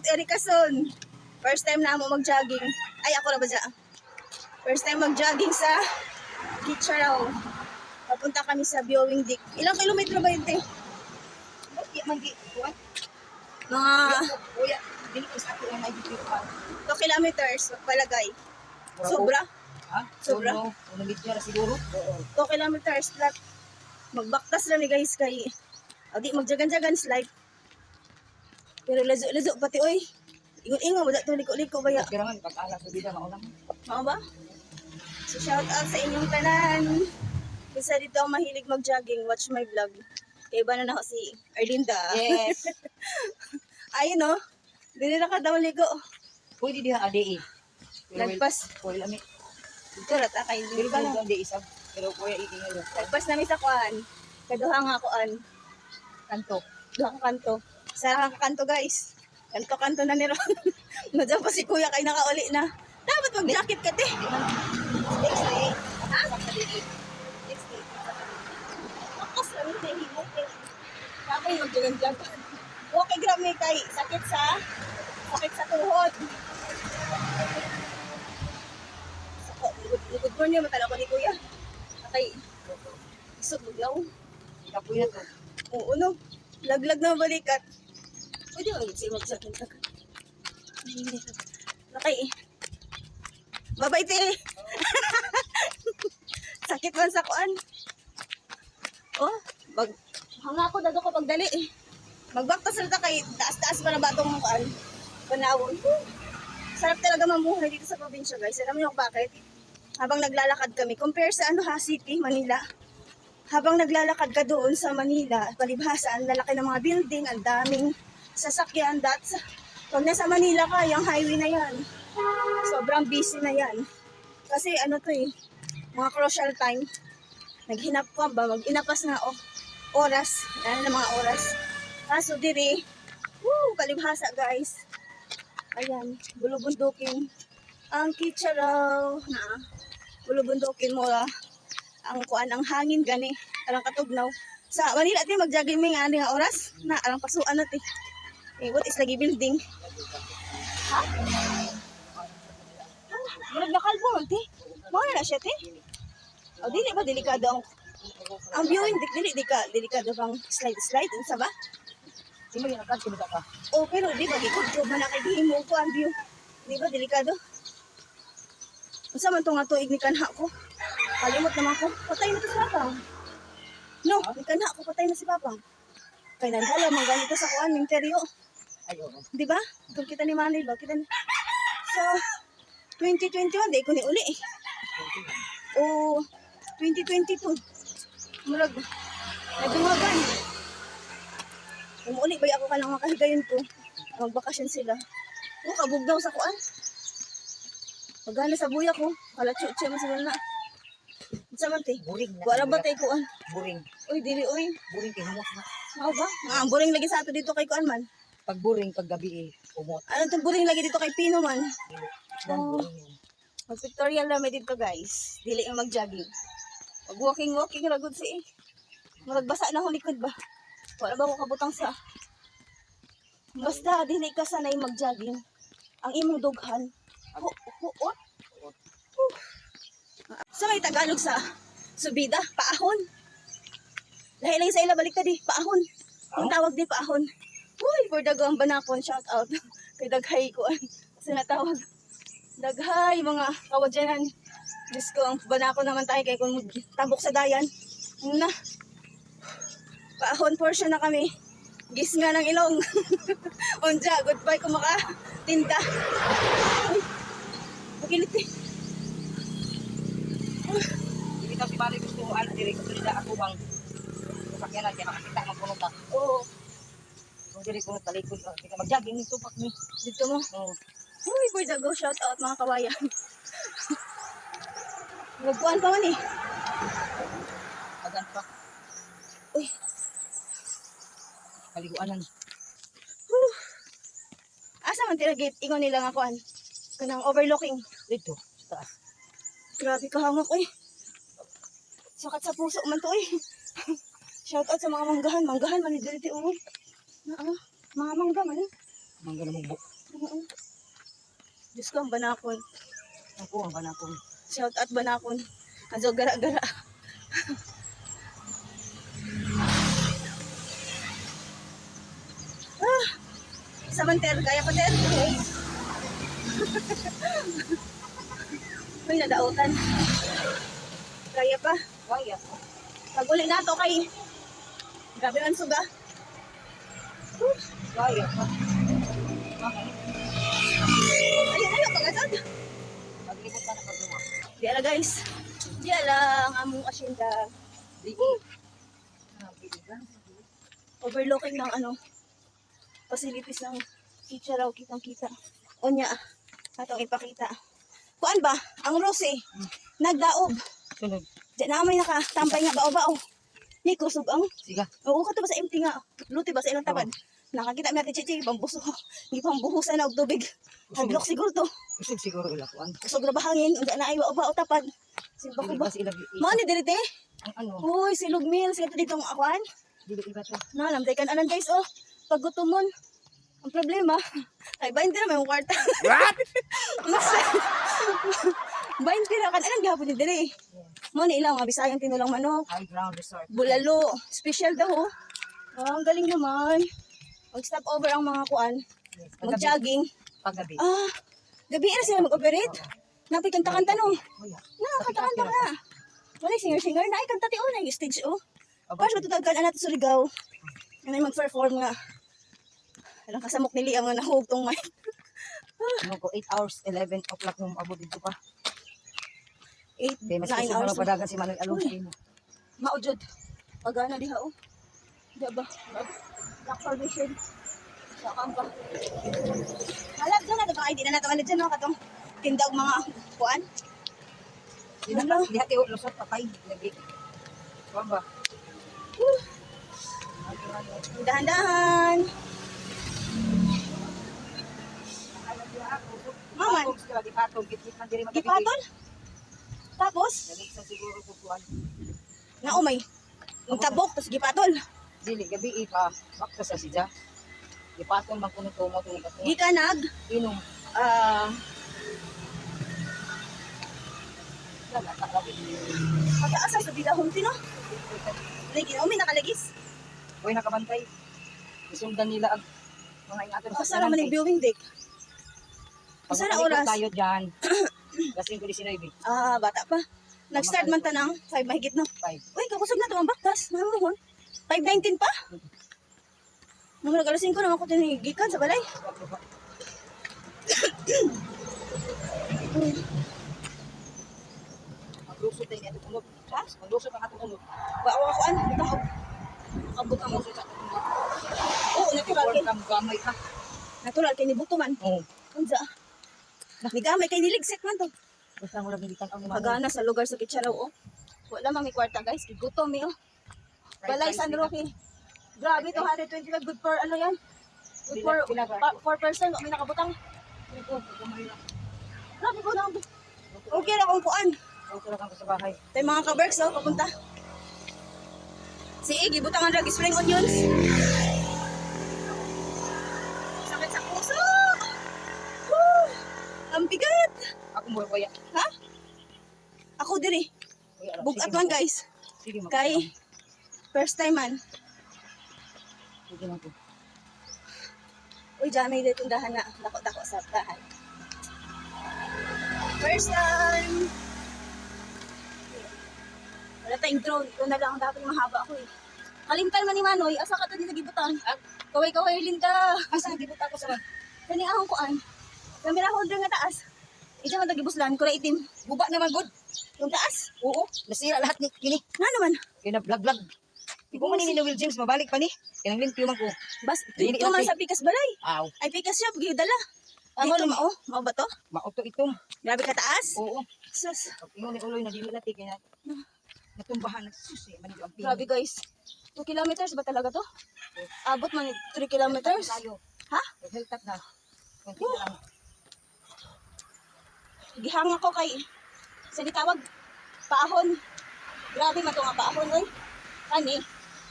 out Erika Son. First time na mo mag-jogging. Ay, ako na ba dyan? First time mag-jogging sa Kitcharaw. Papunta kami sa Biowing Dick. Ilang kilometro ba yun, te? Mga Kuya, dili ko sa akin ay di kuan. 2 kilometers, palagay. Sobra? Ha? Sobra? Uno medyo na siguro. Oo. 2 kilometers flat. Magbaktas lang ni guys kay Adi magjagan-jagan slide. Pero lazo-lazo pati oy. Ingon-ingon mo dato liko-liko ba ya? Pero man pag ala sa bida mauna. Mao ba? So shout out sa inyong tanan. Isa dito ang mahilig mag-jogging, watch my vlog. Kaya iba na ako si Erlinda. Yes. Ayun no. Dili na ka daw ligo. Pwede diha adi eh. Lagpas. Kuya lami. Dito ra ta kay dili ka ba na. lang di isab. Pero kuya iingal. Lagpas na mi sa kuan. Kaduha nga kuan. Kanto. Duha ka kanto. Sara ka kanto guys. Kanto-kanto na ni Ron. Nadyan pa si kuya kay nakauli na. Dapat mag-jacket ka te. Next day. Ha? Next day. Lang yung. Okay, grab may kay. Sakit sa sakit sa tuhod. Ko niya matala ko ni kuya. Kay isog buglaw. Kapoy na to. Oo, no. Laglag na balikat. Pwede mo mag-sige mag-jacket ka. Nakay. Babay te. Sakit man sa kuan. Oh, mag hanga ko dago ko pagdali eh. Magbaktas na ta kay taas-taas pa na ba itong kuan? Panawon. Sarap talaga mamuhay dito sa probinsya guys. Alam niyo bakit? Habang naglalakad kami, compare sa ano ha, city, Manila. Habang naglalakad ka doon sa Manila, palibhasa, ang lalaki ng mga building, ang daming sasakyan. That's, pag nasa Manila ka, yung highway na yan, sobrang busy na yan. Kasi ano to eh, mga crucial time. Naghinap ka ba? Mag-inapas na oh, oras. Ano na mga oras. Kaso diri, woo, kalibhasa guys. Ayan, bulubundukin. Ang kitsaraw na bulubundukin mo ah, ang kuan ang hangin gani arang katugnaw sa Manila ti magjogging mi nga oras na arang pasuan na ti eh what is lagi building? Ha Murag nakal mo ti mo na siya ti o dili ba delikado ang ang viewing di dili di ka delikado bang slide slide unsa ba? Sino yung nagkan sino ka? o pero di ba ikot ko man kay gihimo ko ang view? Di ba delikado? Unsa man to nga tuig ni kanha ko? Kalimot naman ko. Patay na to si papang no ni kanha ko patay na si papang kay nandala man ganito sa kuan ning teryo Ay, oo. di ba kung kita ni Manny ba kita ni so 2021 di ko ni uli eh. o 2022 murag nagdungagan Umuuli ba ako ka lang makahigayon ko magbakasyon sila o kabugdaw sa kuan Pagana sa buya ko, kala chuche mo sila na. Sa man te? Buring na. Wala ba tay kuan? Buring. Uy, dili uy. Buring kay humot na. Mao ba? Nga, ang buring lagi sa ato dito kay kuan man. Pag buring, pag gabi eh, humot. Ano tong buring lagi dito kay Pino man? Oh. Mag pictorial na may dito guys. Dili yung mag-jogging. Pag walking walking ra gud si. Murag basa na akong likod ba? Wala ba ko kabutang sa Basta dili ka sanay mag-jogging. Ang imong dughan. Hu huot. Huh. Sa may Tagalog sa subida, paahon. Lahi lang sa ila baliktad di, paahon. Ang tawag di paahon. Uy, for dago ang banakon, shout out. Kay daghay ko Kasi natawag. Daghay, mga kawadyanan. Diyos ko, ang banako naman tayo kay kung tabok sa dayan. Na. Paahon portion na kami. Gis nga ng ilong. Onja, goodbye kung makatinda. Uy, magilit eh. Hindi kasi bali gusto mo anak diri ko tulida ako bang sakyanan kaya makakita ng puno ta. Oo, Kung diri ko talikod ka, kita mag-jogging ni supak ni. dito mo. Oh. Uy, boy, dago, shout out mga kawayan. Nagpuan pa man eh. Agan pa. Uy, Kaliguanan. whew. Asa man tiragit, ingon nila nga kuan. Kanang overlooking. Dito, sa taas. Grabe ka hangak, uy. Sakat sa puso man to, uy. Shout out sa mga manggahan. Manggahan man dito oh. Ah, mga mangga man. eh. Mangga na mong Oo. Diyos ko ang banakon. Ako ang banakon. Shout out banakon. Adyo gara-gara. ah, sa manter, kaya pa ter. Uy, nadautan. Kaya pa. Kaya. Pag uli na to kay Grabe man suga. Kaya. Ayun, ayun, pagkatod. Paglibot ka na pagluwa. Diya lang guys. Diya lang among asyenda. Overlooking ng ano. Facilities ng teacher raw kitang kita. O niya. Atong ipakita. Kuan ba? Ang Rose Nagdaob. Sunod. Diyan na may nakatampay nga bao-bao. Ni kusog ang. Siga. Oo ka to ba sa empty nga. Luti ba sa ilang tabad? Nakakita mi ati chichi pambuso. Di pang buhusan na og tubig. Hadlok siguro to. Usog siguro ilakuan. Kusog na ba hangin? Unsa na ay bao-bao tapad. Simba ko ba? ba Mao ni dirite? ang ano? Uy, si Lugmil, sige to ditong akuan. Dili iba to. Na, lamday kan anan guys, oh. Paggutumon. Ang problema, ay 20 na may mong kwarta. What? Mas 20 na kan anan gihapon ni dire. Mo ni ilang mga bisayang tinulang manok, High ground resort. bulalo, special daw. oh. Ah, ang galing naman. Mag-stop over ang mga kuan, Yes. Mag-jogging. Paggabi. Ah, gabi na sila mag-operate. Napay kanta-kanta no. Kuya. Na, na. Wala singer-singer na ay kanta ti oh, na yung stage oh. Pas matutag kan anak sa Ligaw. Ano mag-perform nga. Alang kasamok nili ang mga nahug tong mic. Ano ko 8 hours 11 o'clock nung abot dito pa. 8, Kaya mas 9 kasi hours. mga padagan si Manoy Alonso mo. Maujod. Pagana diha oh. Diba? Black formation. Sa kampa. Halap dyan na. Diba ID na. Ano dyan no? Katong tindag mga kuan. Di na Ano? di hati lusot patay lagi. Kuwan ba? Dahan-dahan. Maman. Diri Gipatol. Tapos, naumay. Yung tabok, tapos gipatol. Dili gabi ipa bakta sa sidya. Di patong man kuno tumo tumo ka. Gikanag. Inom. Ah, pataasa sa bidahon tino. Lagi umi nakalagis. Hoy nakabantay. Isundan nila ang mga ingatan Asa naman yung viewing deck. Asa na oras? tayo diyan. Kasi ko di sinabi. Ah, bata pa. Nag-start man tanang 5 mahigit na. 5. Uy, kakusog na to ang baktas. Namuhon. 5.19 pa? Nung nagalasin ko naman ko tinigikan sa balay. Maglusot tayo ato unod. Ha? Maglusot ang ato unod. Bawa ako an. Butang ako. Abot ang Maglusot sa unod. Oo, natural kay. kam gamay ka. Natural kay ni buto man. Oo. Unsa? Nakigamay kay niligsit man to. Basta mo lang hindi ang mga Pagana sa lugar sa Kitsaraw, oh. Wala mang may kwarta, guys. Gutom, eh, oh. Balay San Roque. Grabe, 225 good for, ano yan? Good for, Pila- pila ba? pa, for person, may nakabutang. Grabe ko lang. Okay na kung kuan. Okay lang ako sa bahay. Tayo mga ka-berks, oh, papunta. Si Iggy, butang ang drag spring onions. Sakit sa puso. Woo! Ang bigat. Ako mo kuya. Ha? Ako diri. Kuya, alam. Bugat mag- guys. Kay, first time man. Sige lang po. Uy, dyan may dito dahan na. Dako-dako sa dahan. First time! Wala tayong drone. Ito na lang. Dapat mahaba ako eh. Kalimtan man ni Manoy. Asa ka to dito gibutan? Kaway-kaway lin ka. Asa gibut ako sa Kani ahong kuan. Kamera holder nga taas. Ito man tagibuslan. Kulay itim. guba naman good. Yung taas. Oo, nasira lahat ni kini. Na naman. Kaya na Ibo man ni Will James mabalik pa ni. Kinang limpyo man ko. Bas, Dili ito man natin. sa pikas balay. Aw, Ay, pikas siya. Gidala. Amo Dito ni- mao. Mao ba to? mauto itom. Grabe ka taas. Oo. Sus. Ingon ni uloy na dili natin kaya natumbahan na susi man yung pin. Grabe guys. 2 kilometers ba talaga to? Abot man 3 kilometers. Ha? Health na. Kunti na lang. Gihang ako kay sa gitawag paahon. Grabe man to nga paahon oy. Kani.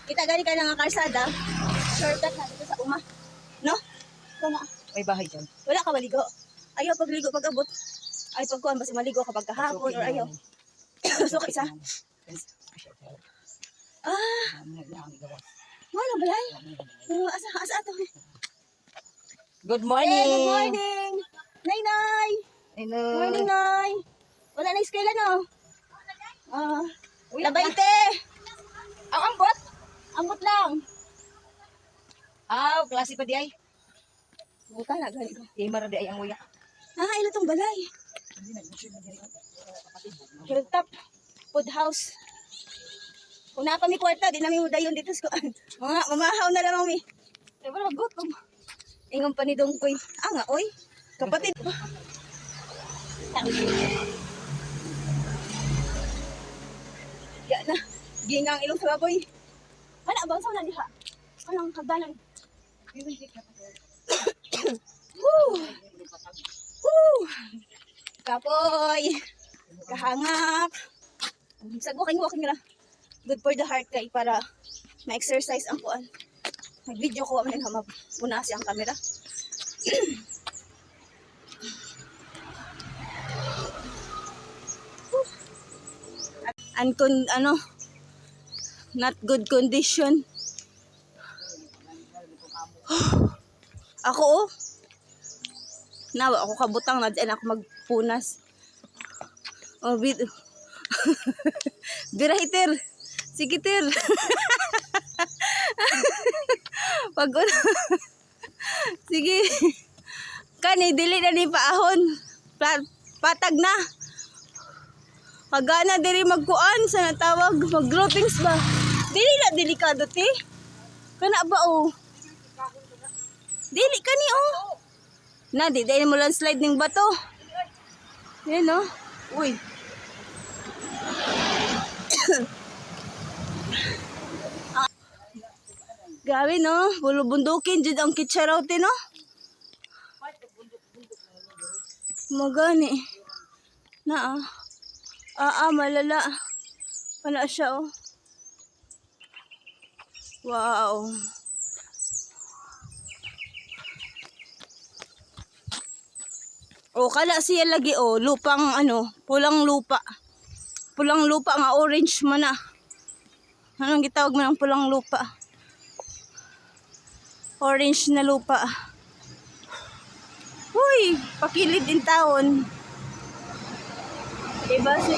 Kita gani ka nga karsada. Shortcut na dito sa uma. No? Kana. May bahay dyan. Wala ka maligo. Ayaw pagligo pag abot. Ay pagkuhan basta maligo kapag kahapon or ayaw. so isa. Ah, wala balay. Oh, asa asa ato. Good Hey, morning. good morning. Nay nay. Hello. Morning nay. Wala na eskwela no. Ah, Uy, labaite. Ang ambot. Ambot lang. Aw, klase pa di ay. Buka na gani ko. Di mara di ay ang uya. Ah, ilo tong balay. Hilltop Food House. Kung na pa mi kwarta, di namin mudayon dito sa kuan. Mga mamahaw na lang mi. Eh, wala gutom. Ingon pa ni Dongkoy. Ah nga, oy. Kapatid. Ya na. Gingang ilong sa baboy. Ana, bang sa diha? Anong kagdanan? Woo! Woo! Kapoy! Kahangap! Sago kay walking ra. Good for the heart kay para ma-exercise ang kuan. Mag-video ko man hamab. Una si ang camera. Ankon ano not good condition. Ako oh. Nawa ako kabutang na dyan ako magpunas. Oh, bit. Bira hiter. Sige tir. Pag Sige. Kani dili na ni paahon. Pa- patag na. Pagana diri magkuan sa natawag mag groupings ba. Dili na delikado ti. Kana ba oh? Dili kani oh. Na di dahil mo lang slide ng bato. Yan oh. Uy. Grabe no, bulubundukin jud ang kitsarote no. Magani. Na ah. Ah, ah, malala. Wala siya oh. Wow. O kala siya lagi o lupang ano, pulang lupa. Pulang lupa nga orange man na. Anong gitawag man ang pulang lupa? Orange na lupa. Huy, pakilid din taon. Diba si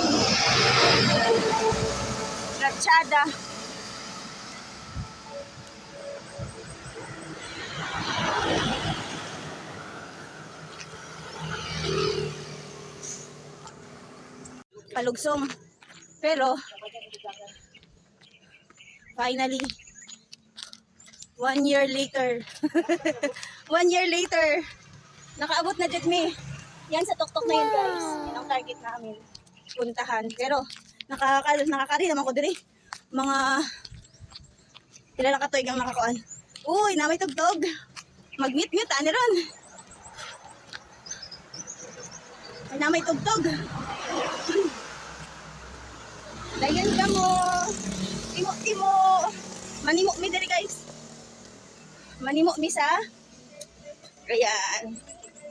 Ratchada. Palugsong. Pero, finally, one year later, one year later, nakaabot na dyan mi. Yan sa tuktok na yun guys. Yan ang target namin. Puntahan. Pero, nakaka nakakari naman ko diri. Mga, kilala ka to igang nakakuan. Uy, namay tugtog. Mag-mute-mute, ani ron. Ay, namay tugtog. Dayan ka mo. Timo, timo. Manimo mi diri guys. Manimo mi sa. Ayan.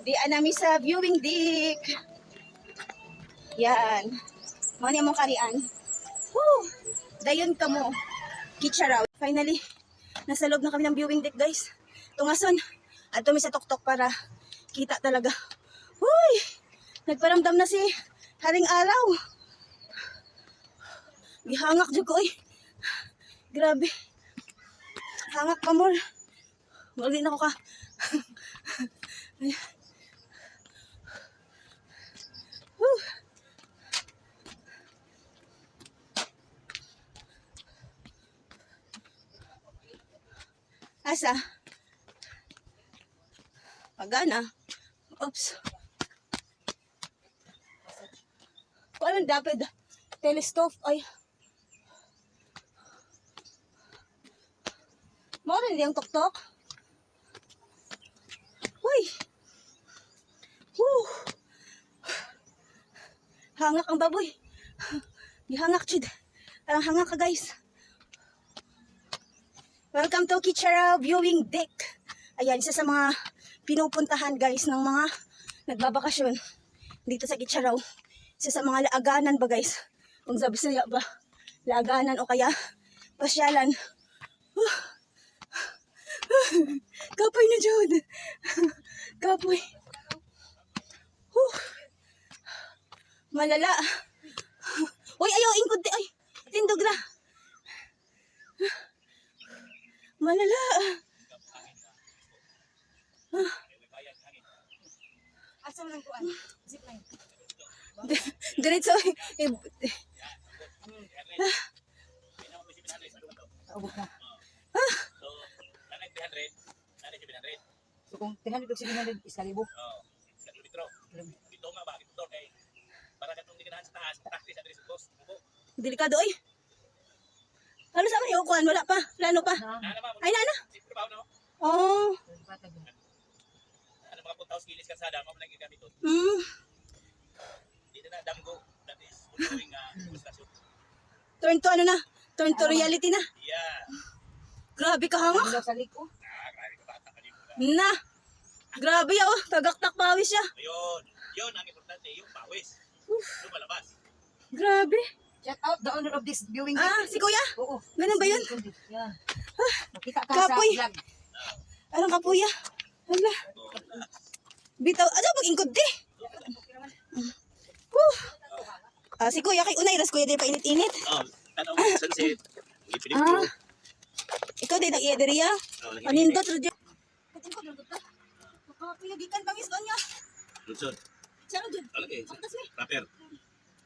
Di anami sa viewing deck. Yan. Mani mo karian. Woo! Dayon ka mo. Kitcharaw. Finally, nasa loob na kami ng viewing deck guys. Tungason. At tumi sa tuktok para kita talaga. Huy! Nagparamdam na si Haring Araw. Gihangak jud ko eh. Grabe. Hangak pa more. Wala na ko ka. Asa? Pagana. Oops. Paano dapat telescope ay Mo rin yung tuktok. Uy. Woo. Hangak ang baboy. Gihangak chid. Parang hangak ka guys. Welcome to Kichara Viewing Deck. Ayan, isa sa mga pinupuntahan guys ng mga nagbabakasyon dito sa Kicharaw. Isa sa mga laaganan ba guys? Kung sabi saya ba, laaganan o kaya pasyalan. Kapoy na Jod. Kapoy. Huh. Malala. Uy, ayaw, ingkod. Ay, tindog na. Malala. Asa man ang kuan? Zip line. Diretso. Eh, na. So, nanay 300, nanay 700. So kung 300 o 700 is kalibo. Oh, sa kilometro. Dito nga ba, dito kay para katong di ganahan sa taas, taxi sa boss. Mubo. delikado oy. Ano sa mga ukuan? Wala pa. Plano pa. Ay, na, na. No? Oh. Ano mga puntaw skills kalsada, mo lang gamit to. Mm. Dito na damgo. That is ongoing uh, construction. Turn to ano na? Turn to reality na. Yeah. Grabe ka hanga. Ah. Na. Grabe ya, oh. Tagaktak pawis siya. Ayun. Yun ang importante, yung pawis. Yung malabas. Grabe. Shout out the owner of this viewing. Ah, si kuya. Oo. Ganun ba yun? Yan. Makita ka Kapoy. sa vlog. Anong kapuya? Hala. Bitaw. Ano pag ingkod di? Whew. Ah, si kuya kay unay ras kuya di pa init-init. Oh, tanong mo sunset. Ipinip Ah. Ko. Ikaw din ang iya diri ya. Oh, lagi Anindot ra jud. Katingkod ra ta. Kapuya gikan bangis kanya. Lutsod. Saro jud. Okay. Paktas mi. Proper.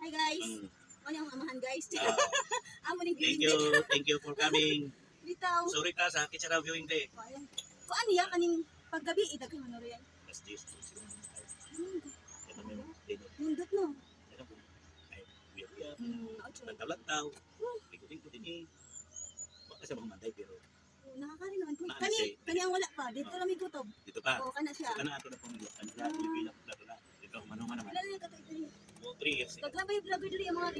Hi guys. Mm. Ano yung amahan guys? Ah, Amo ni thank you. Thank you for coming. Bitaw. Sorry ka sa kitchen viewing day. Ayan. Kuan ya kaning paggabi idagay mo na riyan. That's this. Hmm. Nindot no. Yan. Hmm, ocho. Lantaw-lantaw. Ikutin ko din eh. Baka sa mga manday pero Nakakari naman. Naano Kani, siya eh. kani ang wala pa. Dito lang may gutob. dito pa. Oo, kana siya. Kana ato na pong ano na Pilipino na to na. Dito manungan naman. Wala na kato ito. Mo 3 years. eh. Pag labay vlogger dili ang mga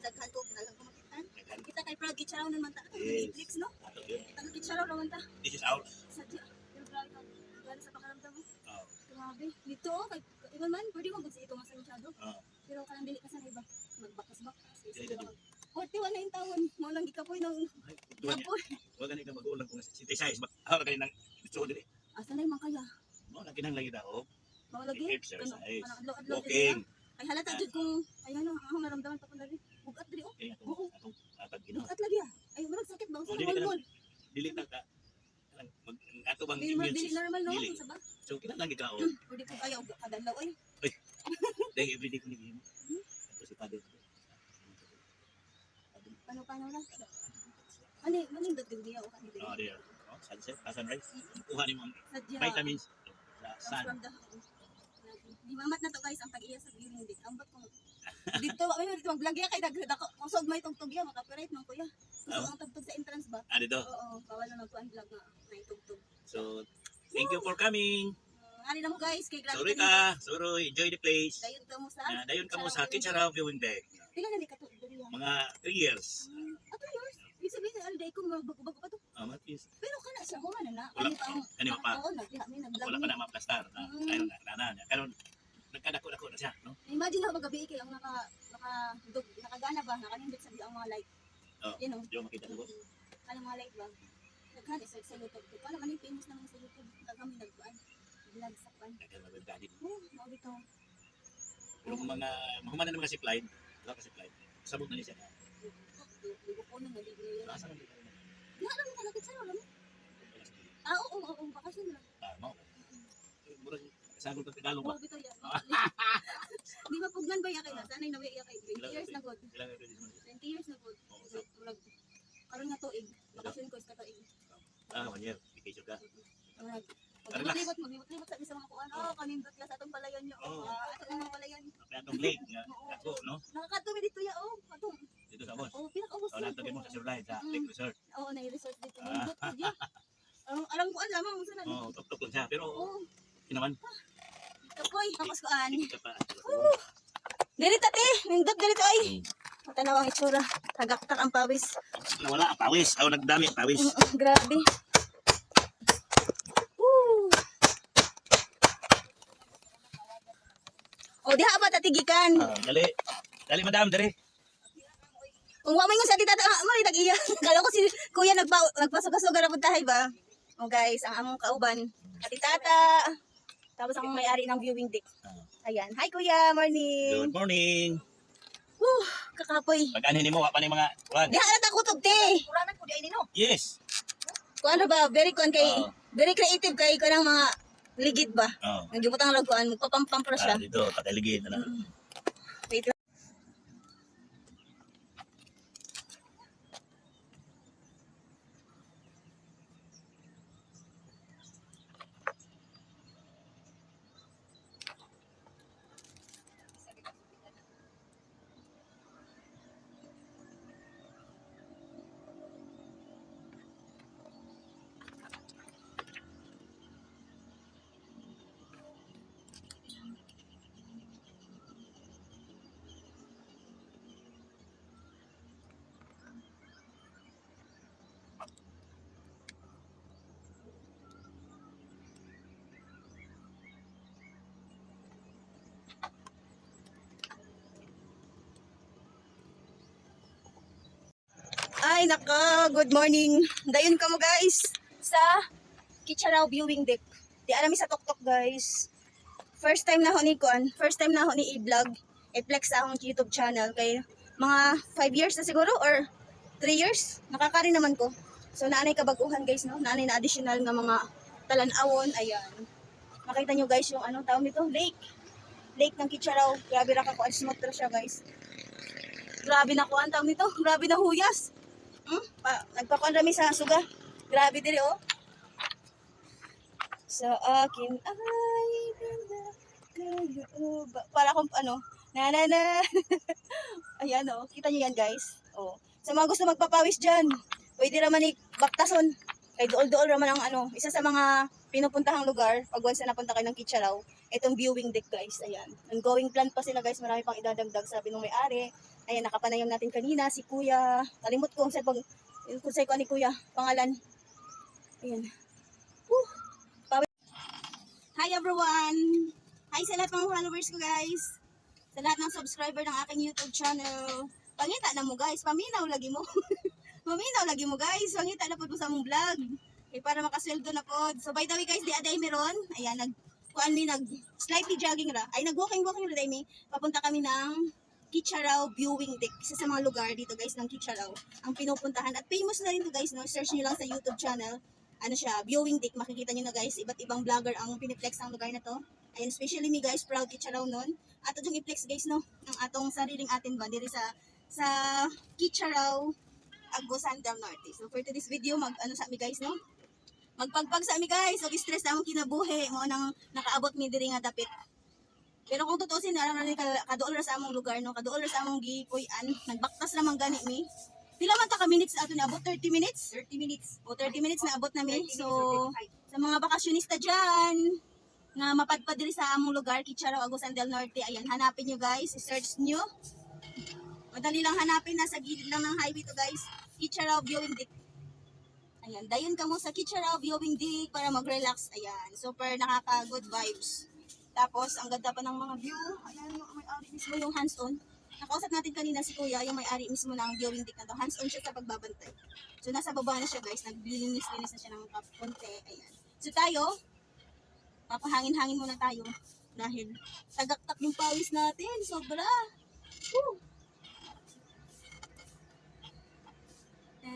daghan ko na lang kumakitan. Naghan- Kita kay Prag Gitcharaw naman ta. Yes. Netflix no. Ato yun. Taga Gitcharaw naman ta. This is ours. Sadya. Pero grabe ka. Grabe sa pakaramdam mo. Oh, Grabe. Dito kay Iwan man, pwede mo gud ito sa masyado. oh. Pero kanang dili ka sanay ba? Magbakas-bakas. Dili. 41 na yung taon. Mo lang gikapoy ng Ay, tuwa niya. kapoy. Wag ganit ka mag-ulang kung si size ba. Ako na kanang gusto dili. Asa na man kaya? Mo lagi nang lagi daw. Mga lagi. Exercise. Adlaw-adlaw Walking. Ay halata jud kung ay ano ang naramdaman pa ko dali. Bugat diri oh. Ato atag ginawa. Bugat lagi ah. Ay murag sakit ba Oh, sa dili mol. Dili ta ka. Mag ato bang Dili immune dili system. normal no Dili. sa ba? So kinahanglan gid ka oh. Pwede ko kaya og kadalaw oy. Dahil everyday ko ni Ito si Padre. Paano paano lang? Ani maning dad dili ako kanina dili. Oh, there. Oh, sunset, ah, sunrise. Kuha ni mo ang Sadya. vitamins sa sun. Di mamat na to guys ang pag-iya sa viewing dik. Ambot ko. Dito may dito mag-vlog ya kay dagdag ako. Kusog may tugtog ya maka-copyright man kuya. Kusog ang tugtog sa entrance ba? Ah, dito. Oo, bawal na magkuan vlog nga may tugtog. So, thank you for coming. Ano na mo guys, kay grabe Sorry ka. Sorry, enjoy the place. Dayon ka mo sa. Ah, dayon ka mo sa Kitchara Viewing Deck. Pila na ni kato. Mga 3 years. Ato yours. Ibig sabihin all day ko bago-bago pa to. Ah, matis. Pero kana siya ko man na. Wala Ano pa Ano pa? Oo, nagdiha mi nag-vlog. Wala pa na maplastar. Ah, Mm. Ayun na, na, na. Karon, nagkadako-dako na siya, no? Imagine ako magabi kay ang naka naka dug, nakagana ba nakanindot sa ang mga light. Oh, You know. Mo makita na boss. Ano mga light ba? Nagkan isa sa YouTube ko. Paano man yung famous naman sa YouTube? Kagami nagkuan. Vlog sa kuan. Nagkadako Oh, mao bitaw. Yung mga, mahuman na mga zipline. Wala ka zipline. Sabot na niya siya. Dugo ko nang naligo yan. Nasa na dito. Di alam ka nakit sa alam. Ah, oo, oo, oo, bakasyon lang. Ah, mo. Murag, sagot ng Tagalog ba? Oh, bitaw yan. Di ba pugnan ba yakay na? Sanay na yakay? 20 years na dito. 20 years na god. Oo, so- Murag karon nga tuig. Bakasyon ko sa tuig. Ah, one year. Vacation ka. Murag Relax. Maglibot, maglibot sa mga kuan. Oh, kanindot ka sa atong palayan niyo. Oo. Ah, ato ang mga palayan. Kaya lake nga, ako, no? Nakakatumi dito ya, oh. Atong. Dito sa boss. Oh, pinaka-ubos. Natagin mo sa Surline, sa Lake Resort. Oo, na resort dito. Ah. Nindot ko diya. Ang alam ko alam mo sa Oo, tok-tok lang siya. Pero, kinaman, kapoy, tapos kuan. hindi ka pa. Dili tati, nindot dili ay. Mm. Matanaw ang itsura. Tagaktak ang pawis. Nawala, pawis. Ako nagdami, pawis. Mm, grabe. Woo. O, diha ba tatigikan? Ah, dali. Dali, madam, dali. Kung wa man sa tita, ah, mo rin iya. Kala ko si kuya nagpa nagpasuga-suga na puntahay ba? O guys, ang among kauban, ati tata. Tapos ang may-ari ng viewing deck. Ayan. Hi kuya, morning. Good morning. Woo, kakapoy. Pag anin mo, pa ni mga kuwan. Diha na ta kutog te. Kuranan ko di ay nino. Yes. Kuan ra ba? Very kuan kay Oo. very creative kay ko ng mga ligid ba? Oh. Nagibutang lang kuan, magpapampam pra siya. Ah, dito, kataligid. Ano? Wait lang. Ay, naka, good morning. Dayon ka mo guys sa Kitcharaw viewing deck. Di alam sa tuktok guys. First time na ho ni Kuan, first time na ho ni i-vlog, i-flex sa akong YouTube channel kay mga 5 years na siguro or 3 years. Nakakari naman ko. So naanay kabaguhan guys no, naanay na additional nga mga talan-awon, ayan. Makita nyo guys yung ano tawag nito, lake. Lake ng Kitcharaw. Grabe ra ka ko, smooth siya guys. Grabe na kuan tawag nito, grabe na huyas. Hmm? Pa, nagpakuan rami sa suga. Grabe diri oh. Sa akin ay ganda kayo. Para akong ano, na na. Ayan oh, kita niyo yan guys. Oh. Sa mga gusto magpapawis diyan, pwede raman ni baktason. Kay dool-dool raman ang ano, isa sa mga pinupuntahang lugar pag once na napunta kayo ng Kitcharaw, itong viewing deck guys. Ayan. Ongoing plan pa sila guys, marami pang idadagdag sabi nung may-ari. Ayan, nakapanayam natin kanina, si Kuya. Kalimot ko sa pag, kung sa'yo ko ni Kuya, pangalan. Ayan. Pawi- Hi everyone! Hi sa lahat ng followers ko guys! Sa lahat ng subscriber ng aking YouTube channel. Pangita na mo guys, paminaw lagi mo. paminaw lagi mo guys, pangita na po sa mong vlog. Eh, para makasweldo na po. So by the way guys, di aday meron. Ayan, nag kuan mi nag slightly jogging ra. Ay nag walking ra day. Papunta kami ng Kitcharaw Viewing Deck. Isa sa mga lugar dito guys ng Kitcharaw. Ang pinupuntahan. At famous na rin to guys. No? Search nyo lang sa YouTube channel. Ano siya, Viewing Deck. Makikita nyo na guys. Iba't ibang vlogger ang piniplex ng lugar na to. Ayan, especially me guys. Proud Kitcharaw nun. At itong i-flex guys no. Ang atong sariling atin ba. Diri sa sa Kitcharaw Agusan del Norte. So for today's video, mag ano sa mi guys no. Magpagpag sa mi guys. So stress na akong kinabuhi. Mo nang nakaabot mi diri nga dapit. Pero kung tutusin na ka kaduol ra sa among lugar no, kaduol ra sa among gipuy-an, nagbaktas ra man gani mi. Pila man ta ka minutes ato ni abot 30 minutes? 30 minutes. O 30 minutes na abot namin. 30 So sa mga bakasyonista diyan nga mapadpad diri sa among lugar, Kitcharaw, Agusan del Norte. Ayan, hanapin nyo guys, search nyo. Madali lang hanapin, nasa gilid lang ng highway to guys. Kitcharaw Viewing Deck. Ayan, dayon ka mo sa Kitcharaw Viewing Deck para mag-relax. Ayan, super nakaka-good vibes. Tapos, ang ganda pa ng mga view. Ayan, may-ari mismo yung hands-on. Nakausap natin kanina si Kuya, yung may-ari mismo ng viewing deck na to. Hands-on siya sa pagbabantay. So, nasa baba na siya guys. Naglilinis-linis na siya ng konti. Ayan. So, tayo, papahangin-hangin muna tayo. Dahil, tagaktak yung pawis natin. Sobra. Woo! Na na na na na.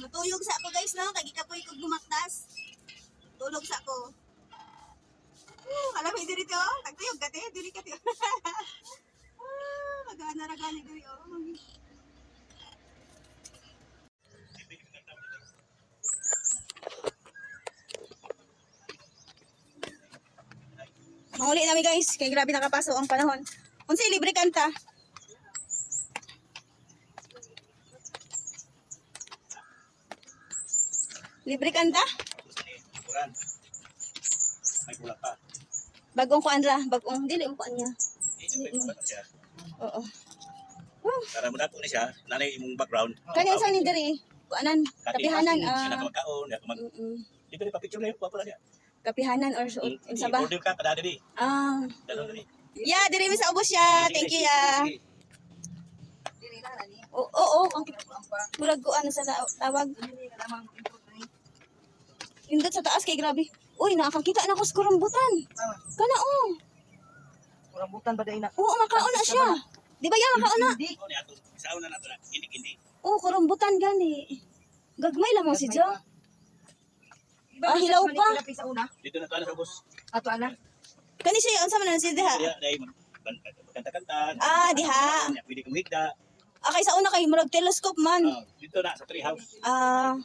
Matuyog sa ako guys no, kay gikapoy kog gumaktas. Tulog sa ako. Uh, alam mo diri to, tagtuyog ka te, diri ka te. ah, magana ra gani diri oh. Mahuli namin guys, kay grabe nakapaso ang panahon. Unsa libre kanta? Libre pa. Bagong kuan ra, bagong dili ang kuan niya. Pa. Oo. Para mo nato ni siya, nanay imong background. Kanya sa ni diri. Kuanan, kapihanan. Ah. na magkaon, ya mag Mm-mm. Dito ni pa-picture na yun, pa niya. Kapihanan or suot. Mm, Unsa ba? I-order ka kada diri. Ah. Dalo diri. Yeah, diri mi sa ubos siya. Thank you ya. Dili na nani. Oo, oo, ang pa. murag ko ano sa tawag. Dili na lamang import ni. Indot sa taas kay grabe. Uy, nakakita na ko sa kurambutan. Ah, Kana oh. rambutan ba dai na? Oo, makaon na siya. Di ba yan makaon na? Hindi. Ni ato. Sa una na, hindi-hindi. Oo, kurambutan gani. Gagmay lamang si Jo. Ah, hilaw pa. Dito na to sa bus. Ato ana. Kani siya, unsa man na si diha? Magkanta-kanta. Ah, diha. Pwede kong higda. Ah, kay sa una kay murag telescope man. Ah, dito na sa tree house. Ah.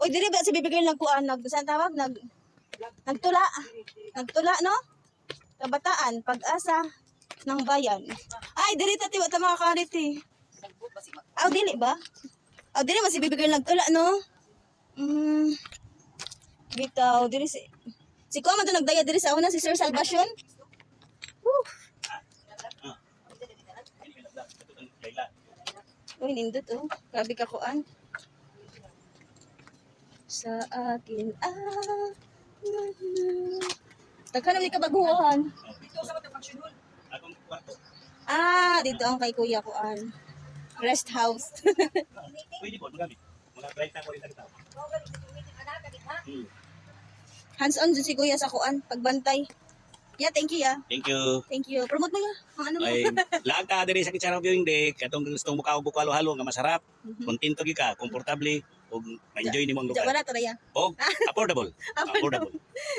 Uy, diri ba si bibigay nagkuan nag saan tawag nag nagtula. Nagtula no? Kabataan, pag-asa ng bayan. Ay, diri ta tiwa ta ba si Aw dili ba? Aw dili man si bibigay nagtula no? Mm. Bitaw diri si Si Kuya man nagdaya diri sa una si Sir Salvacion. Woo. Uy, nindot oh. Grabe ka kuan. Sa akin ah. na, na. Tagka naman ka baguhan. Dito sa matang function Akong kwarto. Ah, dito ang kay kuya kuan. Rest house. Pwede po, magamit. Mga 30 ko rin na tao. Hmm. Hands-on dun si kuya sa kuan. Pagbantay. Yeah, thank you ya. Thank you. Thank you. Promote mo ya. Ang ano mo. Ay, laag ka diri sa Kitsara Viewing Day, katong gustong mo kaubok halo-halo nga masarap, kontento gi ka, komportable, ug ma-enjoy nimo ang Diyan lugar. wala to ya. O affordable. affordable.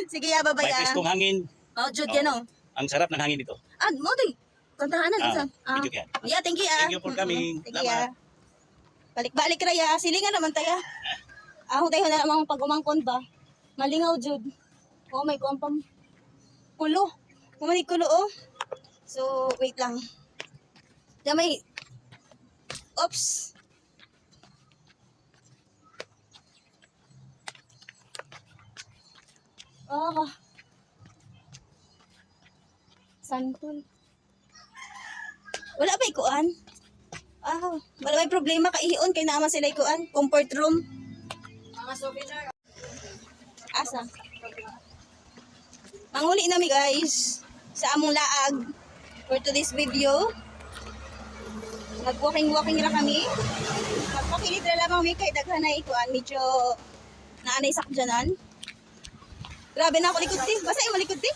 Sige ya, babay May pistong hangin, Oh, Jude yan oh. ang sarap ng hangin dito. Ah, mo din. Kantahanan Ah, isa. Ah. Yeah, thank you ah. Thank you for coming. Thank you. Balik-balik ra ya. Silingan naman tayo. Ako tayo na namang pag umangkon ba. Malingaw jud. Oh my god, pam. Kulo. Kumani kulo oh. So, wait lang. Diyan may Oops. Ah. Santol. Wala ba ikuan? Ah, wala may problema ka ihion kay naama sila ikuan, comfort room. Mga souvenir. Asa? Manguli nami guys sa among laag for today's video. Nag-walking-walking ra kami. Magpakilit ra lamang mi kay daghan na ikuan medyo naanay sakjanan. Grabe na ako likod ti. Basta yung malikod ti.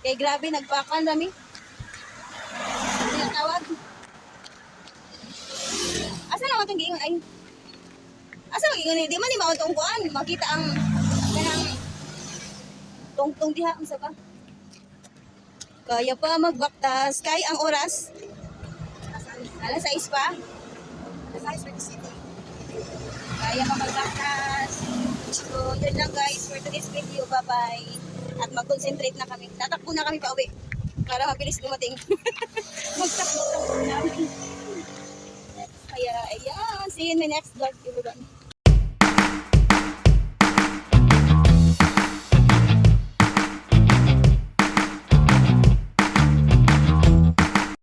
Kay grabe nagpakan rami. Ano yung tawag? Asa naman itong giingon ay? Asa magiingon di man ni mao tong kuan, makita ang kanang tungtong diha unsa ba? Kaya pa magbaktas kay ang oras. Alas 6 pa. Size 27. Kaya pa magbaktas. So, yun lang guys for today's video. Bye-bye. At mag-concentrate na kami. Tatakbo na kami pa uwi. Para mabilis dumating. Magtakbo-takbo na kami. Kaya, ayan. See you in my next vlog, everyone.